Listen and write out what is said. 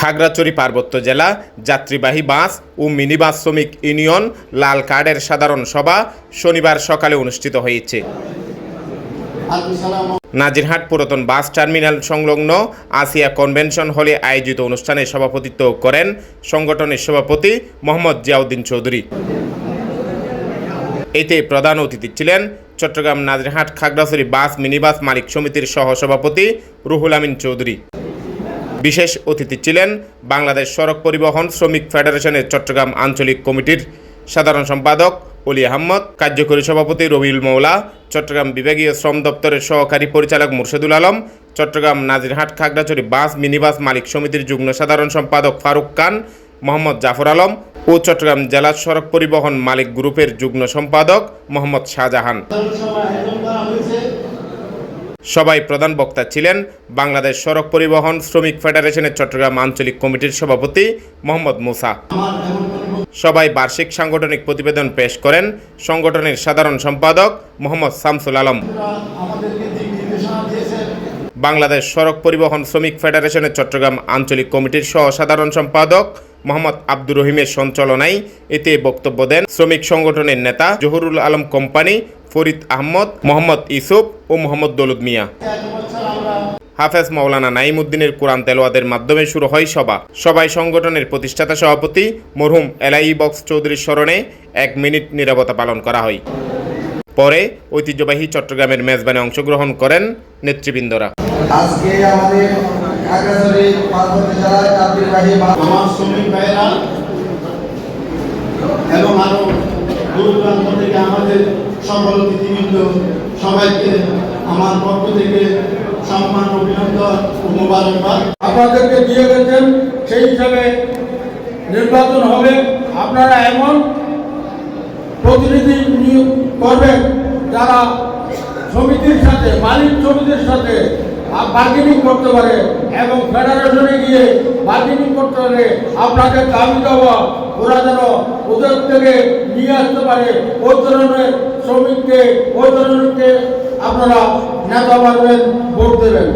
খাগড়াছড়ি পার্বত্য জেলা, যাত্রীবাহী বাস ও মিনি বাস শ্রমিক ইউনিয়ন লাল কার্ডের সাধারণ সভা শনিবার সকালে অনুষ্ঠিত হয়েছে। নাজিরহাট পুরাতন বাস টার্মিনাল সংলগ্ন আসিয়া কনভেনশন হলে আয়োজিত অনুষ্ঠানে সভাপতিত্ব করেন সংগঠনের সভাপতি মোহাম্মদ জিয়াউদ্দিন চৌধুরী। এতে প্রধান অতিথি ছিলেন চট্টগ্রাম নাজিরহাট খাগড়াছড়ি বাস মিনিবাস মালিক সমিতির সহসভাপতি রুহুল আমিন চৌধুরী। বিশেষ অতিথি ছিলেন বাংলাদেশ সড়ক পরিবহন শ্রমিক ফেডারেশনের চট্টগ্রাম আঞ্চলিক কমিটির সাধারণ সম্পাদক অলি আহমদ, কার্যকরী সভাপতি রবিউল মৌলা, চট্টগ্রাম বিভাগীয় শ্রম দপ্তরের সহকারী পরিচালক মুর্শেদুল আলম, চট্টগ্রাম নাজিরহাট খাগড়াছড়ি বাস মিনিবাস মালিক সমিতির যুগ্ম সাধারণ সম্পাদক ফারুক খান, মোহাম্মদ জাফর আলম ও চট্টগ্রাম জেলা সড়ক পরিবহন মালিক গ্রুপের যুগ্ম সম্পাদক মোহাম্মদ শাহজাহান। সবাই প্রধান বক্তা ছিলেন বাংলাদেশ সড়ক পরিবহন শ্রমিক ফেডারেশনের চট্টগ্রাম আঞ্চলিক কমিটির সভাপতি মোহাম্মদ মুসা। সবাই বার্ষিক সাংগঠনিক প্রতিবেদন পেশ করেন সংগঠনের সাধারণ সম্পাদক মোহাম্মদ শামসুল আলম। বাংলাদেশ সড়ক পরিবহন শ্রমিক ফেডারেশনের চট্টগ্রাম আঞ্চলিক কমিটির সহ সাধারণ সম্পাদক মোহাম্মদ আব্দুর রহিমের সঞ্চালনায় এতে বক্তব্য দেন শ্রমিক সংগঠনের নেতা জহুরুল আলম কোম্পানি, ফরিদ আহমদ, মোহাম্মদ ইসুফ ও মোহাম্মদ দৌলুদ মিয়া। হাফেজ মাওলানা নাইমুদ্দিনের কোরআন তেলোয়াদের মাধ্যমে শুরু হয় সভা। সবাই সংগঠনের প্রতিষ্ঠাতা সভাপতি মরহুম এলআই বক্স চৌধুরীর স্মরণে এক মিনিট নিরবতা পালন করা হয়। পরে ঐতিহ্যবাহী চট্টগ্রামের মেজবানে অংশগ্রহণ করেন নেতৃবৃন্দরা। আজকে আমাদের খাগড়াছড়ি পার্বত্য জেলার যাত্রীবাহী বাস আমার শ্রমিক ভাইয়েরা এবং আরও দূর দূরান্ত থেকে আমাদের সকল অতিথিবৃন্দ সবাইকে আমার পক্ষ থেকে সম্মান অভিনন্দন ও মোবারকবাদ। আপনাদেরকে দিয়ে গেছেন সেই হিসাবে নির্বাচন হবে। আপনারা এমন প্রতিনিধি নিয়োগ করবেন যারা সমিতির সাথে মালিক সমিতির সাথে বার্গেনিং করতে পারে এবং ফেডারেশনে গিয়ে বার্গেনিং করতে পারে। আপনাদের দাবি দেওয়া ওরা যেন ওদের থেকে নিয়ে আসতে পারে। ওই ধরনের শ্রমিককে, ওই ধরনেরকে আপনারা নেতা পারবেন ভোট দেবেন।